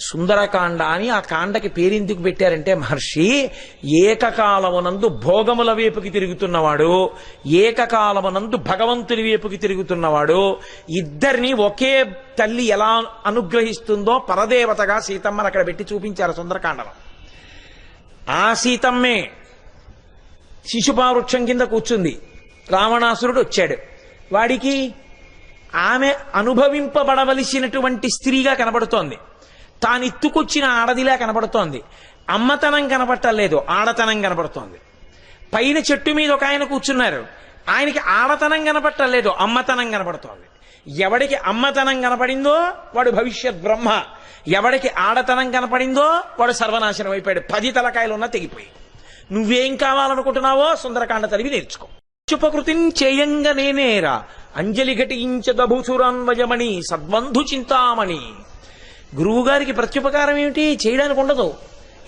సుందరకాండ అని ఆ కాండకి పేరెందుకు పెట్టారంటే మహర్షి ఏకకాలమునందు భోగముల వైపుకి తిరుగుతున్నవాడు ఏకకాలమునందు భగవంతుని వైపుకి తిరుగుతున్నవాడు ఇద్దరిని ఒకే తల్లి ఎలా అనుగ్రహిస్తుందో పరదేవతగా సీతమ్మని అక్కడ పెట్టి చూపించారు సుందరకాండలో. ఆ సీతమ్మే శిశుపావృక్షం కింద కూర్చుంది. రావణాసురుడు వచ్చాడు. వాడికి ఆమె అనుభవింపబడవలసినటువంటి స్త్రీగా కనబడుతోంది. తానిత్తుకొచ్చిన ఆడదిలా కనబడుతోంది. అమ్మతనం కనబట్టలేదు ఆడతనం కనబడుతోంది. పైన చెట్టు మీద ఒక ఆయన కూర్చున్నారు. ఆయనకి ఆడతనం కనబట్టలేదు అమ్మతనం కనబడుతోంది ఎవడికి అమ్మతనం కనపడిందో వాడు భవిష్యత్ బ్రహ్మ. ఎవడికి ఆడతనం కనపడిందో వాడు సర్వనాశనం అయిపోయాడు. పది తలకాయలు ఉన్నా తెగిపోయి నువ్వేం కావాలనుకుంటున్నావో సుందరకాండ తరివి నేర్చుకో. చుపకృతిం చేయంగా నేనేరా. అంజలి ఘటించదభూసురాన్వయమణి సద్బంధు చింతామణి. గురువుగారికి ప్రత్యుపకారం ఏమిటి? చేయడానికి ఉండదు.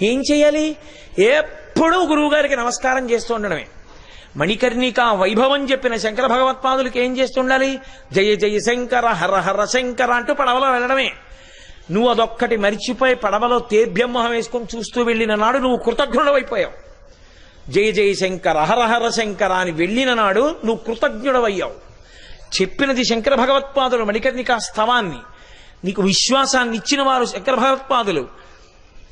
ఏం చేయాలి? ఎప్పుడూ గురువుగారికి నమస్కారం చేస్తూ ఉండడమే. మణికర్ణిక వైభవం చెప్పిన శంకర భగవత్పాదులకి ఏం చేస్తుండాలి జయ జయ శంకర హర హర శంకర అంటూ పడవలో వెళ్ళడమే. నువ్వు అదొక్కటి మరిచిపోయి పడవలో తేభ్యమ్మహం వేసుకొని చూస్తూ వెళ్ళిన నాడు నువ్వు కృతజ్ఞుడవైపోయావు. జయ జయ శంకర హర హర శంకర అని వెళ్ళిన నాడు నువ్వు కృతజ్ఞుడవయ్యావు. చెప్పినది శంకర భగవత్పాదులు మణికర్ణిక స్తవాన్ని. నీకు విశ్వాసాన్ని ఇచ్చిన వారు శంకర భగవత్పాదులు.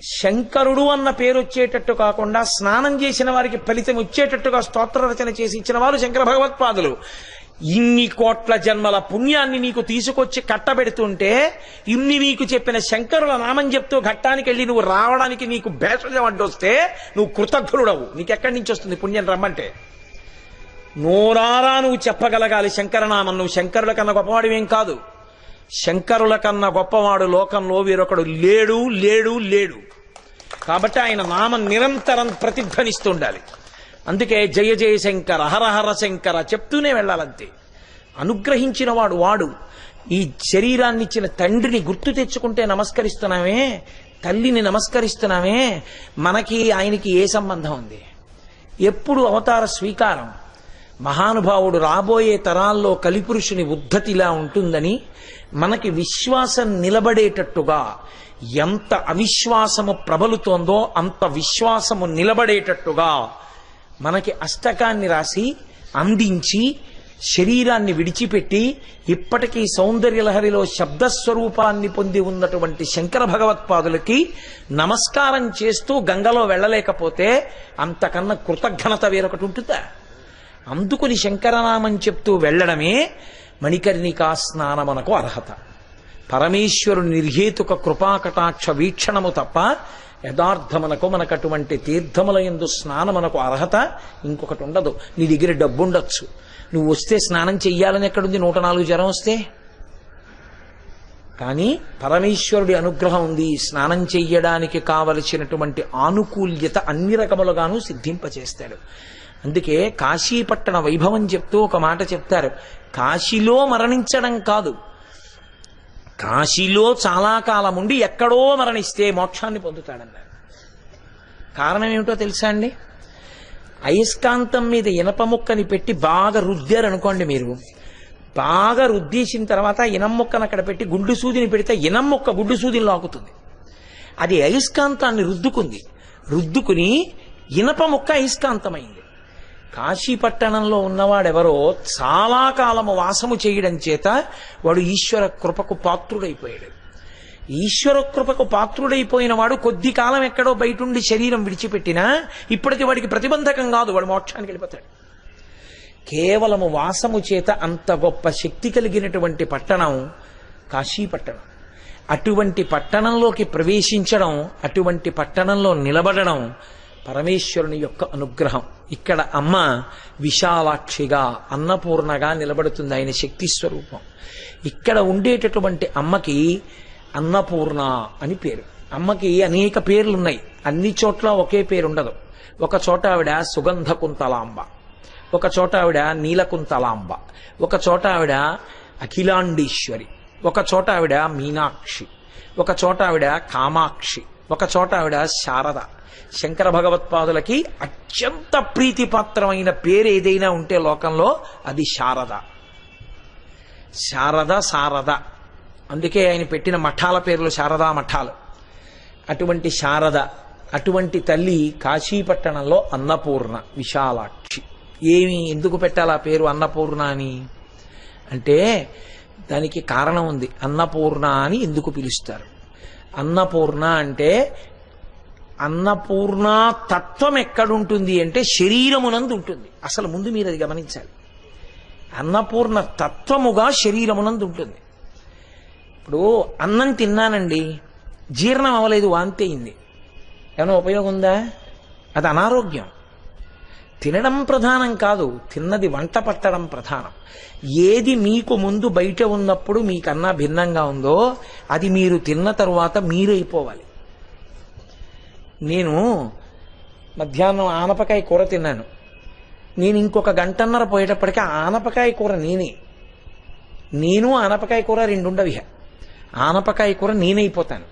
శంకరుడు అన్న పేరు వచ్చేటట్టు కాకుండా స్నానం చేసిన వారికి ఫలితం వచ్చేటట్టుగా స్తోత్ర రచన చేసి ఇచ్చిన వారు శంకర భగవత్పాదులు. ఇన్ని కోట్ల జన్మల పుణ్యాన్ని నీకు తీసుకొచ్చి కట్టబెడుతుంటే ఇన్ని నీకు చెప్పిన శంకరుల నామం చెప్తూ ఘట్టానికి వెళ్ళి నువ్వు రావడానికి నీకు భేషజం అడ్డొస్తే నువ్వు కృతజ్ఞుడవు. నీకెక్కడి నుంచి వస్తుంది పుణ్యం రమ్మంటే? నోరారా నువ్వు చెప్పగలగాలి శంకరనామం నువ్వు శంకరుల కన్నా గొప్పవాడివేం కాదు. శంకరుల కన్నా గొప్పవాడు లోకంలో వీరొకడు లేడు లేడు లేడు. కాబట్టి ఆయన నామం నిరంతరం ప్రతిధ్వనిస్తుండాలి. అందుకే జయ జయ శంకర హరహర శంకర చెప్తూనే వెళ్ళాలంతే. అనుగ్రహించిన వాడు వాడు. ఈ శరీరాన్ని ఇచ్చిన తండ్రిని గుర్తు తెచ్చుకుంటే నమస్కరిస్తున్నామే తల్లిని నమస్కరిస్తున్నామే మనకి ఆయనకి ఏ సంబంధం ఉంది? ఎప్పుడు అవతార స్వీకారం? మహానుభావుడు రాబోయే తరాల్లో కలిపురుషుని ఉద్ధతిలా ఉంటుందని మనకి విశ్వాసం నిలబడేటట్టుగా ఎంత అవిశ్వాసము ప్రబలుతోందో అంత విశ్వాసము నిలబడేటట్టుగా మనకి అష్టకాన్ని రాసి అందించి శరీరాన్ని విడిచిపెట్టి ఇప్పటికీ సౌందర్యలహరిలో శబ్దస్వరూపాన్ని పొంది ఉన్నటువంటి శంకర భగవత్పాదులకి నమస్కారం చేస్తూ గంగలో వెళ్ళలేకపోతే అంతకన్నా కృతజ్ఞత వేరొకటి ఉంటుందా? అందుకుని శంకరనామం చెప్తూ వెళ్ళడమే మణికర్ణికా స్నానమనకు అర్హత. పరమేశ్వరు నిర్హేతుక కృపాకటాక్ష వీక్షణము తప్ప యథార్థమునకు మనకు అటువంటి తీర్థముల ఎందు స్నానమునకు అర్హత ఇంకొకటి ఉండదు నీ దగ్గర డబ్బు ఉండొచ్చు నువ్వు వస్తే స్నానం చెయ్యాలని ఎక్కడుంది? నూట నాలుగు జ్వరం వస్తే? కానీ పరమేశ్వరుడి అనుగ్రహం ఉంది. స్నానం చెయ్యడానికి కావలసినటువంటి ఆనుకూల్యత అన్ని రకములుగాను సిద్ధింపచేస్తాడు. అందుకే కాశీపట్టణ వైభవం చెప్తూ ఒక మాట చెప్తారు. కాశీలో మరణించడం కాదు. కాశీలో చాలా కాలం ఉండి ఎక్కడో మరణిస్తే మోక్షాన్ని పొందుతాడన్నారు. కారణం ఏమిటో తెలుసా అండి? అయస్కాంతం మీద ఇనప ముక్కని పెట్టి బాగా రుద్దారు అనుకోండి మీరు. బాగా రుద్దేసిన తర్వాత ఇనం ముక్కను అక్కడ పెట్టి గుండు సూదిని పెడితే ఇనం ముక్క గుండు సూదిని లాగుతుంది. అది అయస్కాంతాన్ని రుద్దుకుంది. రుద్దుకుని ఇనప ముక్క అయస్కాంతమైంది. కాశీపట్టణంలో ఉన్నవాడెవరో చాలా కాలము వాసము చేయడం చేత వాడు ఈశ్వర కృపకు పాత్రుడైపోయాడు. ఈశ్వర కృపకు పాత్రుడైపోయిన వాడు కొద్ది కాలం ఎక్కడో బయటుండి శరీరం విడిచిపెట్టినా ఇప్పటికి వాడికి ప్రతిబంధకం కాదు వాడు మోక్షానికి వెళ్ళిపోతాడు. కేవలము వాసము చేత అంత గొప్ప శక్తి కలిగినటువంటి పట్టణం కాశీపట్టణం. అటువంటి పట్టణంలోకి ప్రవేశించడం అటువంటి పట్టణంలో నిలబడడం పరమేశ్వరుని యొక్క అనుగ్రహం. ఇక్కడ అమ్మ విశాలాక్షిగా అన్నపూర్ణగా నిలబడుతుంది ఆయన శక్తి స్వరూపం. ఇక్కడ ఉండేటటువంటి అమ్మకి అన్నపూర్ణ అని పేరు. అమ్మకి అనేక పేర్లు ఉన్నాయి అన్ని చోట్ల ఒకే పేరు ఉండదు ఒక చోట ఆవిడ సుగంధ కుంతలాంబ ఒక చోట ఆవిడ నీలకుంతలాంబ ఒక చోట ఆవిడ అఖిలాండీశ్వరి ఒక చోట ఆవిడ మీనాక్షి ఒక చోట ఆవిడ కామాక్షి ఒక చోట ఆవిడ శారద శంకర భగవత్పాదులకి అత్యంత ప్రీతిపాత్రమైన పేరు ఏదైనా ఉంటే లోకంలో అది శారద. శారద శారద. అందుకే ఆయన పెట్టిన మఠాల పేర్లు శారదా మఠాలు. అటువంటి శారద అటువంటి తల్లి కాశీపట్టణంలో అన్నపూర్ణ విశాలాక్షి. ఏమి ఎందుకు పెట్టాలి ఆ పేరు అన్నపూర్ణ అని? అంటే దానికి కారణం ఉంది. అన్నపూర్ణ అని ఎందుకు పిలుస్తారు? అన్నపూర్ణ అంటే అన్నపూర్ణ తత్వం ఎక్కడుంటుంది అంటే శరీరమునందు ఉంటుంది అసలు ముందు మీరు అది గమనించాలి. అన్నపూర్ణ తత్వముగా శరీరమునందు ఉంటుంది ఇప్పుడు అన్నం తిన్నానండి జీర్ణం అవ్వలేదు వాంతి అయింది. ఏమైనా ఉపయోగం ఉందా అది అనారోగ్యం. తినడం ప్రధానం కాదు తిన్నది వంట పట్టడం ప్రధానం. ఏది మీకు ముందు బయట ఉన్నప్పుడు మీకన్నా భిన్నంగా ఉందో అది మీరు తిన్న తరువాత మీరైపోవాలి. నేను మధ్యాహ్నం ఆనపకాయ కూర తిన్నాను. నేను ఇంకొక గంటన్నర పోయేటప్పటికీ ఆనపకాయ కూర నేనే. నేను ఆనపకాయ కూర రెండుండవి ఆనపకాయ కూర నేనైపోతాను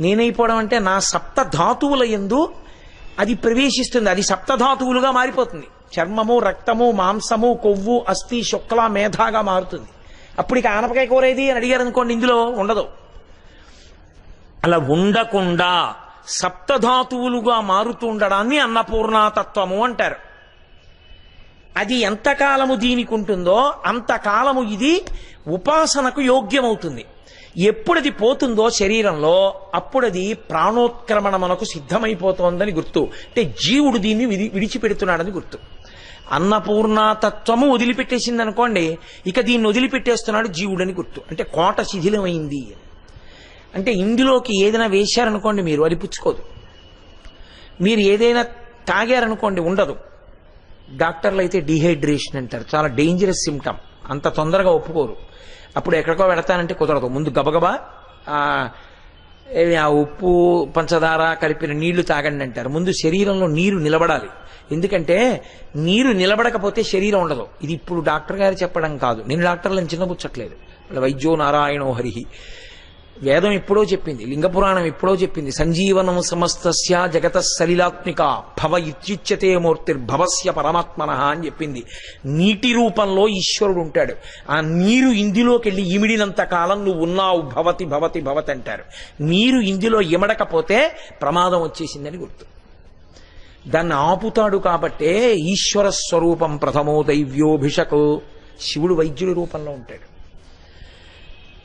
నేనైపోవడం అంటే నా సప్త ధాతువుల ఎందు అది ప్రవేశిస్తుంది. అది సప్తధాతువులుగా మారిపోతుంది. చర్మము రక్తము మాంసము కొవ్వు అస్థి శుక్ల మేధాగా మారుతుంది. అప్పుడు ఇక ఆనపకాయ కూర ఏది అని అడిగారు అనుకోండి ఇందులో ఉండదు. అలా ఉండకుండా సప్తధాతువులుగా మారుతూ ఉండడాన్ని అన్నపూర్ణాతత్వము అంటారు. అది ఎంతకాలము దీనికి ఉంటుందో అంతకాలము ఇది ఉపాసనకు యోగ్యమవుతుంది. ఎప్పుడు అది పోతుందో శరీరంలో అప్పుడు అది ప్రాణోత్క్రమణమునకు సిద్ధమైపోతోందని గుర్తు. అంటే జీవుడు దీన్ని విడి విడిచిపెడుతున్నాడని గుర్తు. అన్నపూర్ణాతత్వము వదిలిపెట్టేసింది అనుకోండి ఇక దీన్ని వదిలిపెట్టేస్తున్నాడు జీవుడని గుర్తు. అంటే కోట శిథిలమైంది. అంటే ఇందులోకి ఏదైనా వేశారనుకోండి మీరు అది పుచ్చుకోదు. మీరు ఏదైనా తాగారనుకోండి ఉండదు. డాక్టర్లు అయితే డిహైడ్రేషన్ అంటారు. చాలా డేంజరస్ సిమ్టమ్ అంత తొందరగా ఒప్పుకోరు. అప్పుడు ఎక్కడికో పెడతానంటే కుదరదు. ముందు గబగబా ఆ, ఉప్పు పంచదార కలిపిన నీళ్ళు తాగండి అంటారు. ముందు శరీరంలో నీరు నిలబడాలి. ఎందుకంటే నీరు నిలబడకపోతే శరీరం ఉండదు. ఇది ఇప్పుడు డాక్టర్ గారు చెప్పడం కాదు. నేను డాక్టర్లను చిన్నపుచ్చట్లేదు వాళ్ళ వైద్యో నారాయణో హరిహి. వేదం ఎప్పుడో చెప్పింది లింగపురాణం ఎప్పుడో చెప్పింది సంజీవనం సమస్తస్య జగత సలిలాత్మిక భవ ఇత్యుచ్యతే మూర్తిర్భవస్య పరమాత్మన అని చెప్పింది. నీటి రూపంలో ఈశ్వరుడు ఉంటాడు. ఆ నీరు ఇందులోకి వెళ్ళి ఇమిడినంత కాలం నువ్వు ఉన్నావు భవతి భవతి భవతి అంటారు. నీరు ఇందులో ఇమడకపోతే ప్రమాదం వచ్చేసిందని గుర్తు. దాన్ని ఆపుతాడు కాబట్టే ఈశ్వర స్వరూపం ప్రథమో దైవ్యోభిషకు. శివుడు వైద్యుడి రూపంలో ఉంటాడు.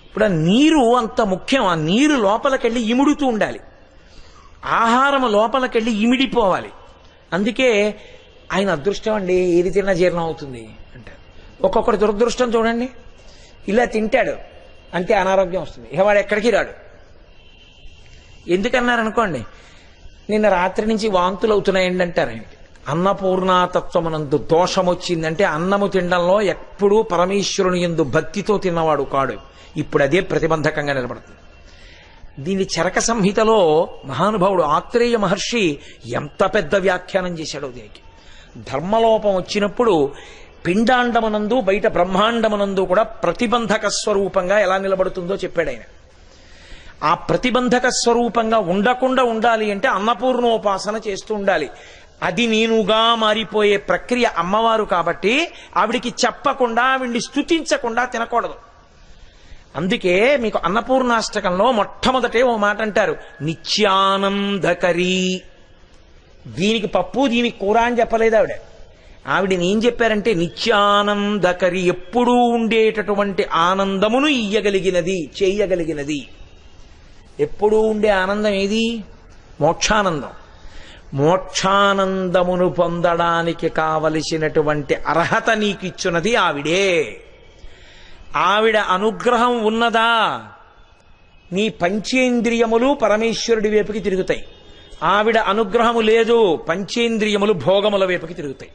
ఇప్పుడు ఆ నీరు అంత ముఖ్యం. ఆ నీరు లోపలికెళ్ళి ఇముడుతూ ఉండాలి. ఆహారం లోపలికెళ్ళి ఇమిడిపోవాలి. అందుకే ఆయన అదృష్టం అండి ఏది తిన్నా జీర్ణం అవుతుంది అంటారు. ఒక్కొక్కటి దురదృష్టం చూడండి. ఇలా తింటాడు అంతే అనారోగ్యం వస్తుంది. ఇక వాడు ఎక్కడికి రాడు? ఎందుకన్నారనుకోండి నిన్న రాత్రి నుంచి వాంతులు అవుతున్నాయండి అంటారు ఆయనకి. అన్నపూర్ణాతత్వమునందు దోషం వచ్చిందంటే అన్నము తినడంలో ఎప్పుడూ పరమేశ్వరుని ఎందు భక్తితో తిన్నవాడు కాడు. ఇప్పుడు అదే ప్రతిబంధకంగా నిలబడుతుంది. దీని చరక సంహితలో మహానుభావుడు ఆత్రేయ మహర్షి ఎంత పెద్ద వ్యాఖ్యానం చేశాడో దీనికి. ధర్మలోపం వచ్చినప్పుడు పిండాండమనందు బయట బ్రహ్మాండమనందు కూడా ప్రతిబంధక స్వరూపంగా ఎలా నిలబడుతుందో చెప్పాడు ఆయన. ఆ ప్రతిబంధక స్వరూపంగా ఉండకుండా ఉండాలి అంటే అన్నపూర్ణోపాసన చేస్తూ ఉండాలి. అది నేనుగా మారిపోయే ప్రక్రియ అమ్మవారు కాబట్టి ఆవిడికి చెప్పకుండా ఆవిడ్ని స్తుతించకుండా తినకూడదు. అందుకే మీకు అన్నపూర్ణాష్టకంలో మొట్టమొదటే ఓ మాట అంటారు నిత్యానందకరీ. దీనికి పప్పు దీనికి కూర అని చెప్పలేదు ఆవిడ. ఆవిడని ఏం చెప్పారంటే నిత్యానందకరి ఎప్పుడూ ఉండేటటువంటి ఆనందమును ఇయ్యగలిగినది చేయగలిగినది. ఎప్పుడూ ఉండే ఆనందం ఏది? మోక్షానందం. మోక్షానందమును పొందడానికి కావలసినటువంటి అర్హత నీకు ఇచ్చున్నది ఆవిడే. ఆవిడ అనుగ్రహం ఉన్నదా? నీ పంచేంద్రియములు పరమేశ్వరుడి వైపుకి తిరుగుతాయి. ఆవిడ అనుగ్రహము లేదు పంచేంద్రియములు భోగముల వైపుకి తిరుగుతాయి.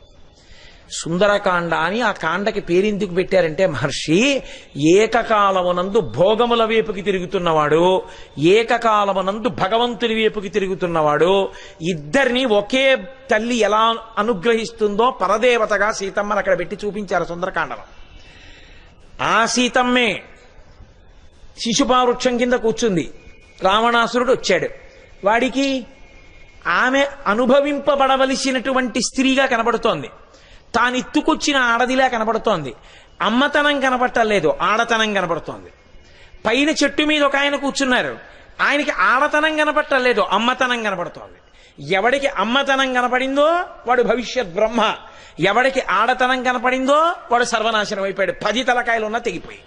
సుందరకాండ అని ఆ కాండకి పేరెందుకు పెట్టారంటే మహర్షి ఏకకాలమునందు భోగముల వైపుకి తిరుగుతున్నవాడు ఏకకాలమునందు భగవంతుని వైపుకి తిరుగుతున్నవాడు ఇద్దరిని ఒకే తల్లి ఎలా అనుగ్రహిస్తుందో పరదేవతగా సీతమ్మని అక్కడ పెట్టి చూపించారు సుందరకాండలో. ఆ సీతమ్మే శిశుపావృక్షం కింద కూర్చుంది. రావణాసురుడు వచ్చాడు. వాడికి ఆమె అనుభవింపబడవలసినటువంటి స్త్రీగా కనబడుతోంది. తాను ఎత్తుకొచ్చిన ఆడదిలా కనబడుతోంది. అమ్మతనం కనబట్టలేదు ఆడతనం కనబడుతోంది పైన చెట్టు మీద ఒక ఆయన కూర్చున్నారు. ఆయనకి ఆడతనం కనబట్టలేదు అమ్మతనం కనబడుతోంది ఎవడికి అమ్మతనం కనపడిందో వాడు భవిష్యత్ బ్రహ్మ. ఎవడికి ఆడతనం కనపడిందో వాడు సర్వనాశనం అయిపోయాడు. పది తలకాయలు ఉన్నా తెగిపోయి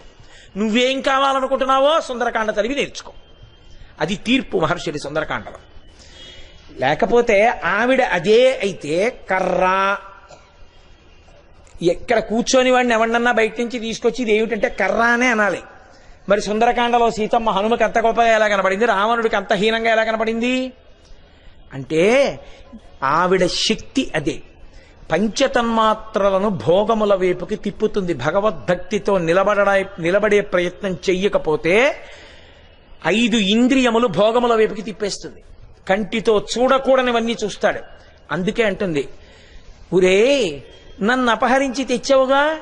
నువ్వేం కావాలనుకుంటున్నావో సుందరకాండ తలివి నేర్చుకో. అది తీర్పు మహర్షుడి సుందరకాండలో. లేకపోతే ఆవిడ అదే అయితే కర్రా. ఎక్కడ కూర్చొని వాడిని ఎవరినన్నా బయట నుంచి తీసుకొచ్చి ఇది ఏమిటంటే కర్రా అనే అనాలి. మరి సుందరకాండలో సీతమ్మ హనుమకి అంత గొప్పగా ఎలా కనపడింది? రావణుడికి అంత హీనంగా ఎలా కనపడింది? అంటే ఆవిడ శక్తి అదే. పంచతన్మాత్రలను భోగముల వైపుకి తిప్పుతుంది. భగవద్భక్తితో నిలబడ నిలబడే ప్రయత్నం చెయ్యకపోతే ఐదు ఇంద్రియములు భోగముల వైపుకి తిప్పేస్తుంది. కంటితో చూడకూడనివన్నీ చూస్తాడు. అందుకే అంటుంది ఊరే నన్ను అపహరించి తెచ్చావుగా?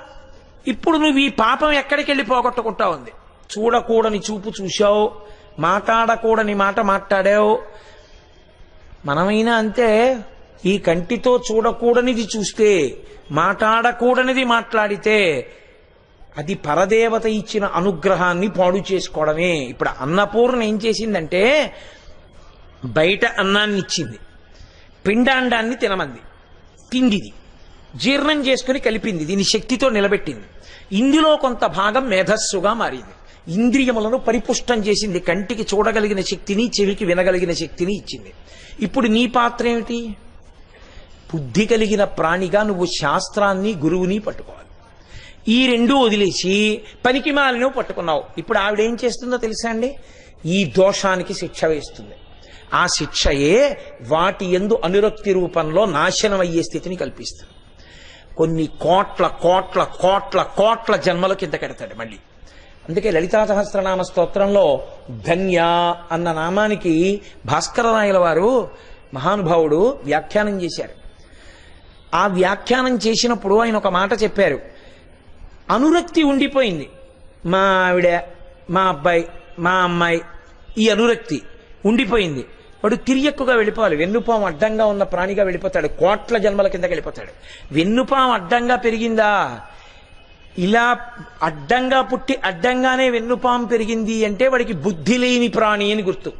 ఇప్పుడు నువ్వు ఈ పాపం ఎక్కడికి వెళ్ళి పోగొట్టుకుంటా ఉంది. చూడకూడని చూపు చూశావు మాట్లాడకూడని మాట మాట్లాడావు మనమైనా అంతే ఈ కంటితో చూడకూడనిది చూస్తే మాట్లాడకూడనిది మాట్లాడితే అది పరదేవత ఇచ్చిన అనుగ్రహాన్ని పాడు చేసుకోవడమే. ఇప్పుడు అన్నపూర్ణ ఏం చేసిందంటే బయట అన్నాన్ని ఇచ్చింది పిండాండాన్ని తినమంది. తిండిది. జీర్ణం చేసుకుని కలిపింది. దీని శక్తితో నిలబెట్టింది. ఇందులో కొంత భాగం మేధస్సుగా మారింది. ఇంద్రియములను పరిపుష్టం చేసింది. కంటికి చూడగలిగిన శక్తిని చెవికి వినగలిగిన శక్తిని ఇచ్చింది. ఇప్పుడు నీ పాత్ర ఏమిటి? బుద్ధి కలిగిన ప్రాణిగా నువ్వు శాస్త్రాన్ని గురువుని పట్టుకోవాలి. ఈ రెండు వదిలేసి పనికి మాలినవు పట్టుకున్నావు. ఇప్పుడు ఆవిడ ఏం చేస్తుందో తెలుసా అండి? ఈ దోషానికి శిక్ష వేస్తుంది. ఆ శిక్షయే వాటి ఎందు అనురక్తి రూపంలో నాశనం అయ్యే స్థితిని కల్పిస్తుంది. కొన్ని కోట్ల కోట్ల కోట్ల కోట్ల జన్మల కింద కడతాడు మళ్ళీ. అందుకే లలితా సహస్రనామ స్తోత్రంలో ధన్య అన్న నామానికి భాస్కరరాయల వారు మహానుభావుడు వ్యాఖ్యానం చేశారు. ఆ వ్యాఖ్యానం చేసినప్పుడు ఆయన ఒక మాట చెప్పారు. అనురక్తి ఉండిపోయింది. మా ఆవిడ మా అబ్బాయి మా అమ్మాయి ఈ అనురక్తి ఉండిపోయింది. వాడు తిరియక్కుగా వెళ్ళిపోవాలి. వెన్నుపాం అడ్డంగా ఉన్న ప్రాణిగా వెళ్ళిపోతాడు. కోట్ల జన్మల కిందకి వెళ్ళిపోతాడు. వెన్నుపాం అడ్డంగా పెరిగిందా? ఇలా అడ్డంగా పుట్టి అడ్డంగానే వెన్నుపాం పెరిగింది అంటే వాడికి బుద్ధి లేని ప్రాణి అని గుర్తు.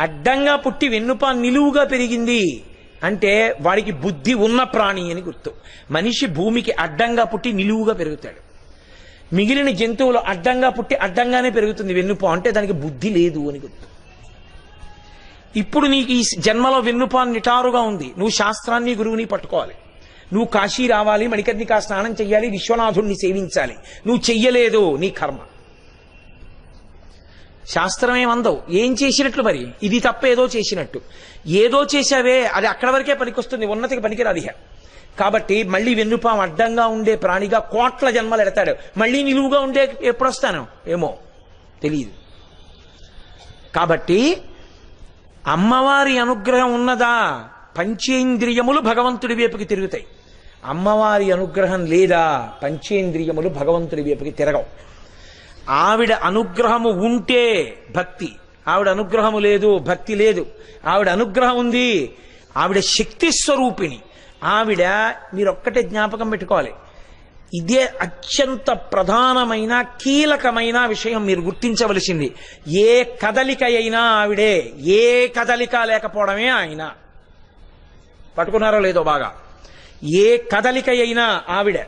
అడ్డంగా పుట్టి వెన్నుపాం నిలువుగా పెరిగింది అంటే వాడికి బుద్ధి ఉన్న ప్రాణి అని గుర్తు. మనిషి భూమికి అడ్డంగా పుట్టి నిలువుగా పెరుగుతాడు. మిగిలిన జంతువులు అడ్డంగా పుట్టి అడ్డంగానే పెరుగుతుంది వెన్నుపాం అంటే దానికి బుద్ధి లేదు అని గుర్తు. ఇప్పుడు నీకు ఈ జన్మలో వెన్నుపా నిటారుగా ఉంది. నువ్వు శాస్త్రాన్ని గురువుని పట్టుకోవాలి. నువ్వు కాశీ రావాలి మణికర్ణికా స్నానం చెయ్యాలి విశ్వనాథుణ్ణి సేవించాలి. నువ్వు చెయ్యలేదు నీ కర్మ. శాస్త్రమేమందవు ఏం చేసినట్లు మరి? ఇది తప్ప ఏదో చేసినట్టు. ఏదో చేశావే అది అక్కడ వరకే పనికొస్తుంది ఉన్నతికి పనికిరాదు కాబట్టి మళ్ళీ వెన్నుపాం అడ్డంగా ఉండే ప్రాణిగా కోట్ల జన్మలు ఎడతాడు. మళ్ళీ నిలువుగా ఉండే ఎప్పుడు వస్తాను ఏమో. తెలియదు కాబట్టి అమ్మవారి అనుగ్రహం ఉన్నదా? పంచేంద్రియములు భగవంతుడి వైపుకి తిరుగుతాయి. అమ్మవారి అనుగ్రహం లేదా పంచేంద్రియములు భగవంతుడి వైపుకి తిరగవు. ఆవిడ అనుగ్రహము ఉంటే భక్తి. ఆవిడ అనుగ్రహము లేదు భక్తి లేదు. ఆవిడ అనుగ్రహం ఉంది ఆవిడ శక్తి స్వరూపిణి. ఆవిడ మీరొక్కటే జ్ఞాపకం పెట్టుకోవాలి. ఇదే అత్యంత ప్రధానమైన కీలకమైన విషయం మీరు గుర్తించవలసింది. ఏ కదలిక అయినా ఆవిడే ఏ కదలిక లేకపోవడమే ఆయన. పట్టుకున్నారో లేదో బాగా. ఏ కదలిక అయినా ఆవిడ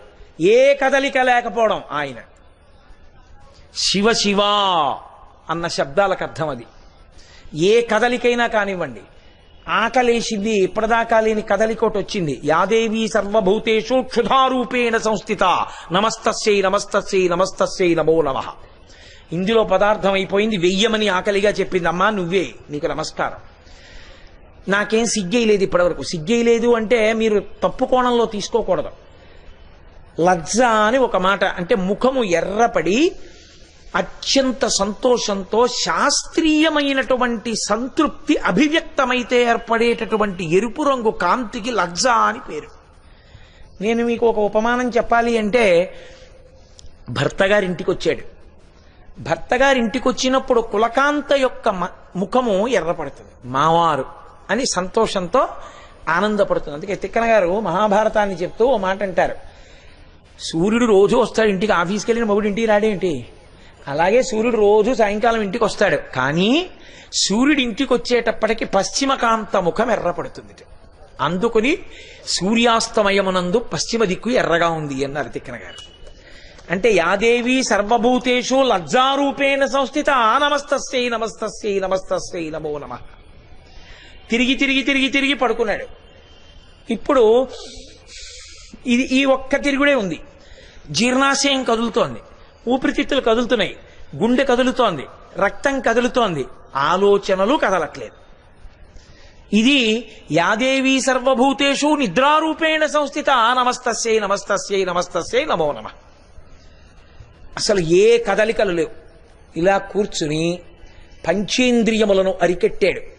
ఏ కదలిక లేకపోవడం ఆయన. శివ శివా అన్న శబ్దాలకు అర్థం అది. ఏ కదలికైనా కానివ్వండి ఆకలేసింది ఇప్పటిదాకా లేని కదలికోటి వచ్చింది. యాదేవి సర్వభూతేషు క్షుధారూపేణ సంస్థిత. నమస్తస్యై నమస్తస్యై నమస్తస్యై నమో నమ. ఇందులో పదార్థం అయిపోయింది వెయ్యమని ఆకలిగా చెప్పింది అమ్మా నువ్వే నీకు నమస్కారం. నాకేం సిగ్గేయలేదు ఇప్పటివరకు. సిగ్గేయలేదు అంటే మీరు తప్పు కోణంలో తీసుకోకూడదు. లజ్జ అని ఒక మాట అంటే ముఖము ఎర్రపడి అత్యంత సంతోషంతో శాస్త్రీయమైనటువంటి సంతృప్తి అభివ్యక్తమైతే ఏర్పడేటటువంటి ఎరుపు రంగు కాంతికి లజ్జ అని పేరు. నేను మీకు ఒక ఉపమానం చెప్పాలి అంటే భర్త గారింటికి వచ్చాడు భర్త గారింటికి వచ్చినప్పుడు కులకాంత యొక్క మ- ముఖము ఎర్రపడుతుంది. మావారు. అని సంతోషంతో ఆనందపడుతుంది. అందుకే తిక్కన గారు మహాభారతాన్ని చెప్తూ ఓ మాట అంటారు. సూర్యుడు రోజు వస్తాడు ఇంటికి ఆఫీస్కి వెళ్ళిన మొగుడు ఇంటికి రాడేంటి? అలాగే సూర్యుడు రోజు సాయంకాలం ఇంటికి వస్తాడు. కానీ సూర్యుడు ఇంటికి వచ్చేటప్పటికి పశ్చిమ కాంత ముఖం ఎర్రపడుతుంది. అందుకుని సూర్యాస్తమయమునందు పశ్చిమ దిక్కు ఎర్రగా ఉంది అన్నారు తిక్కన గారు. అంటే యాదేవి సర్వభూతేషు లజ్జారూపేణ సంస్థిత నమస్తస్యై నమస్తస్యై నమస్తస్యై నమో నమ. తిరిగి తిరిగి తిరిగి తిరిగి పడుకున్నాడు. ఇప్పుడు ఇది ఈ ఒక్క తిరుగుడే ఉంది. జీర్ణాశయం కదులుతోంది. ఊపిరితిత్తులు కదులుతున్నాయి. గుండె కదులుతోంది. రక్తం కదులుతోంది. ఆలోచనలు కదలట్లేదు. ఇది యాదేవి సర్వభూతేషు నిద్రారూపేణ సంస్థిత నమస్తస్యై నమస్తస్యై నమస్తస్యై నమో నమ. అసలు ఏ కదలికలు లేవు. ఇలా కూర్చుని పంచేంద్రియములను అరికెట్టాడు.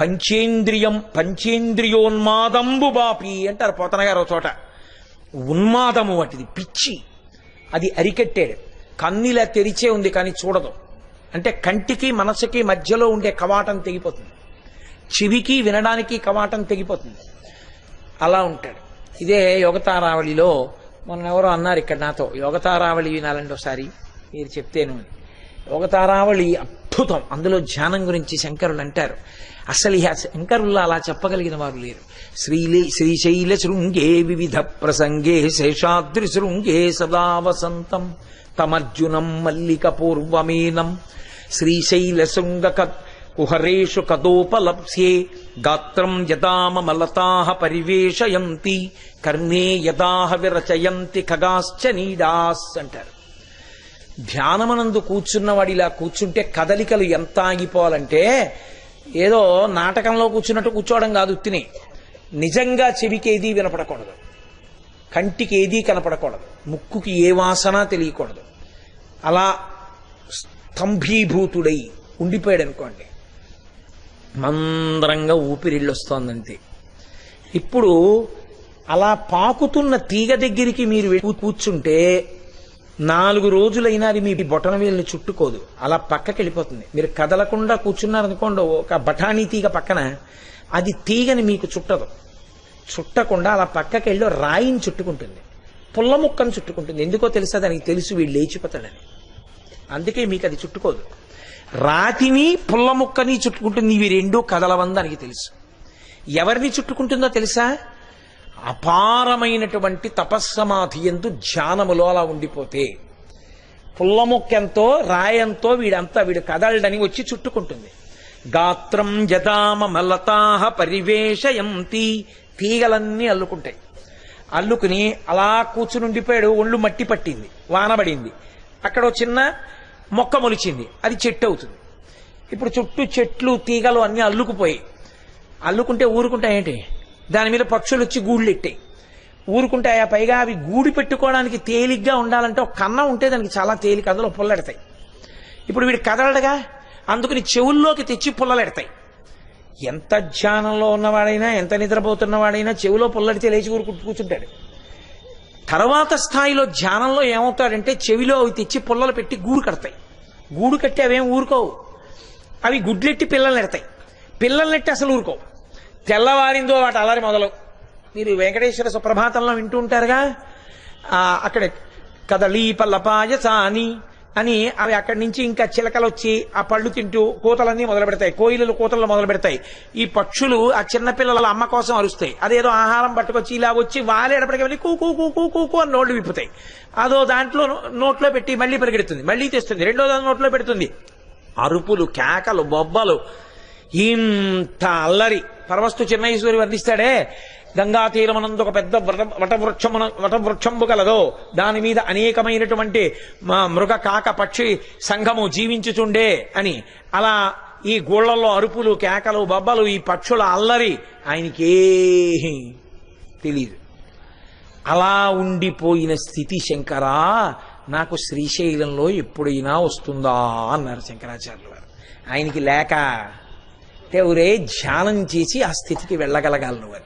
పంచేంద్రియం పంచేంద్రియోన్మాదంబు బాపి అంటారు పోతనగారు ఒక చోట. ఉన్మాదము వాటిది పిచ్చి. అది అరికెట్టాడు కన్నిలా తెరిచే ఉంది కానీ చూడదు. అంటే కంటికి మనసుకి మధ్యలో ఉండే కవాటం తెగిపోతుంది. చెవికి వినడానికి కవాటం తెగిపోతుంది. అలా ఉంటాడు. ఇదే యోగతారావళిలో మొన్న ఎవరో అన్నారు ఇక్కడ నాతో. యోగతారావళి వినాలండి ఒకసారి. మీరు చెప్తేను యోగతారావళి అద్భుతం. అందులో ధ్యానం గురించి శంకరులు అంటారు. అసలు ఈ శంకరుల్లో అలా చెప్పగలిగిన వారు లేరు. శ్రీలే శ్రీశైల శృంగే వివిధ ప్రసంగే శేషాద్రి శృంగే సదా వసంతం. తమర్జునం మల్లిక పూర్వమేనం శ్రీశైల శృంగ కుహరేషు కదోపలప్స్యే గాత్రం యదామలతా పరివేషయంతి. కర్ణే యదాహ విరచయంతి. ఖగాశ్చ నీడాస్ అంటారు. ధ్యానమనందు కూర్చున్నవాడు ఇలా కూర్చుంటే కదలికలు ఎంత ఆగిపోవాలంటే ఏదో నాటకంలో కూర్చున్నట్టు కూర్చోవడం కాదు ఉత్తిని నిజంగా చెవికి ఏదీ వినపడకూడదు. కంటికి ఏదీ కనపడకూడదు. ముక్కుకి ఏ వాసన తెలియకూడదు. అలా స్తంభీభూతుడై ఉండిపోయాడు అనుకోండి మందరంగా ఊపిరిళ్ళొస్తోందంతే. ఇప్పుడు అలా పాకుతున్న తీగ దగ్గరికి మీరు కూర్చుంటే నాలుగు రోజులైనా అది మీ బొటన వేలుని చుట్టుకోదు. అలా పక్కకి వెళ్ళిపోతుంది. మీరు కదలకుండా కూర్చున్నారనుకోండి ఒక బఠానీ తీగ పక్కన అది తీగని మీకు చుట్టదు. చుట్టకుండా అలా పక్కకి వెళ్ళి రాయిని చుట్టుకుంటుంది. పుల్ల ముక్కను చుట్టుకుంటుంది. ఎందుకో తెలుసా? దానికి తెలుసు వీడు లేచిపోతాడని. అందుకే మీకు అది చుట్టుకోదు. రాతిని పుల్ల ముక్కని చుట్టుకుంటుంది. ఇవి రెండూ కదలవందానికి తెలుసు. ఎవరిని చుట్టుకుంటుందో తెలుసా? అపారమైనటువంటి తపస్సమాధి ఎందు ధ్యానములో అలా ఉండిపోతే పుల్లముక్కెంతో రాయంతో వీడంతా వీడు కదలడని వచ్చి చుట్టుకుంటుంది. గాత్రం జదామ మలతాహ పరివేషయంతి. తీగలన్నీ అల్లుకుంటాయి. అల్లుకుని అలా కూర్చుని ఉండిపోయాడు ఒళ్ళు మట్టి పట్టింది వానబడింది. అక్కడ చిన్న మొక్క మొలిచింది అది చెట్టు అవుతుంది. ఇప్పుడు చుట్టూ చెట్లు తీగలు అన్నీ అల్లుకుపోయి అల్లుకుంటే ఊరుకుంటాయేంటి దాని మీద పక్షులు వచ్చి గూళ్ళెట్టాయి ఊరుకుంటే ఊరుకుంటాయా పైగా అవి గూడు పెట్టుకోవడానికి తేలిగ్గా ఉండాలంటే ఒక కన్న ఉంటే దానికి చాలా తేలిక అందులో పుల్లెడతాయి. ఇప్పుడు వీడు కదలడగా అందుకని చెవుల్లోకి తెచ్చి పుల్లలెడతాయి. ఎంత ధ్యానంలో ఉన్నవాడైనా ఎంత నిద్రపోతున్నవాడైనా చెవిలో పుల్లడితే లేచి ఊరుకు కూర్చుంటాడు. తర్వాత స్థాయిలో ధ్యానంలో ఏమవుతాడంటే చెవిలో అవి తెచ్చి పుల్లలు పెట్టి గూడు కడతాయి. గూడు కట్టి అవేం ఊరుకోవు. అవి గుడ్లెట్టి పిల్లల్ని ఎడతాయి. పిల్లల్నెట్టి అసలు ఊరుకోవు. తెల్లవారిందో వాటి అల్లరి మొదలు. మీరు వెంకటేశ్వర సుప్రభాతంలో వింటూ ఉంటారుగా? అక్కడ కదలీపల్లపాయ సాని అని అవి అక్కడి నుంచి ఇంకా చిలకలు వచ్చి ఆ పళ్ళు తింటూ కూతలన్నీ మొదలు పెడతాయి. కోయిలలు కూతలు మొదలు పెడతాయి. ఈ పక్షులు ఆ చిన్నపిల్లల అమ్మ కోసం అరుస్తాయి. అదేదో ఆహారం పట్టుకొచ్చి ఇలా వచ్చి వాలేటప్పటికి వెళ్ళి కూ కూ కూ కూ కూ అని నోళ్ళు విప్పుతాయి. అదో దాంట్లో నోట్లో పెట్టి మళ్ళీ పరిగెడుతుంది. మళ్ళీ తెస్తుంది. రెండో దాని నోట్లో పెడుతుంది. అరుపులు కేకలు బొబ్బలు ఇంత అల్లరి. పరమస్తు చిన్నయేశ్వరి వర్ణిస్తాడే. గంగా తీరమనందు ఒక పెద్ద వట వటవృక్షమున వటవృక్షంబు కలదో దాని మీద అనేకమైనటువంటి మా మృగ కాక పక్షి సంఘము జీవించుచుండే అని. అలా ఈ గోళ్ళలో అరుపులు కేకలు బొబ్బలు ఈ పక్షుల అల్లరి ఆయనకే తెలియదు అలా ఉండిపోయిన స్థితి శంకరా నాకు శ్రీశైలంలో ఎప్పుడైనా వస్తుందా అన్నారు శంకరాచార్యులు వారు ఆయనకి లేక అంటే ధ్యానం చేసి ఆ స్థితికి వెళ్ళగలగాలి నువ్వు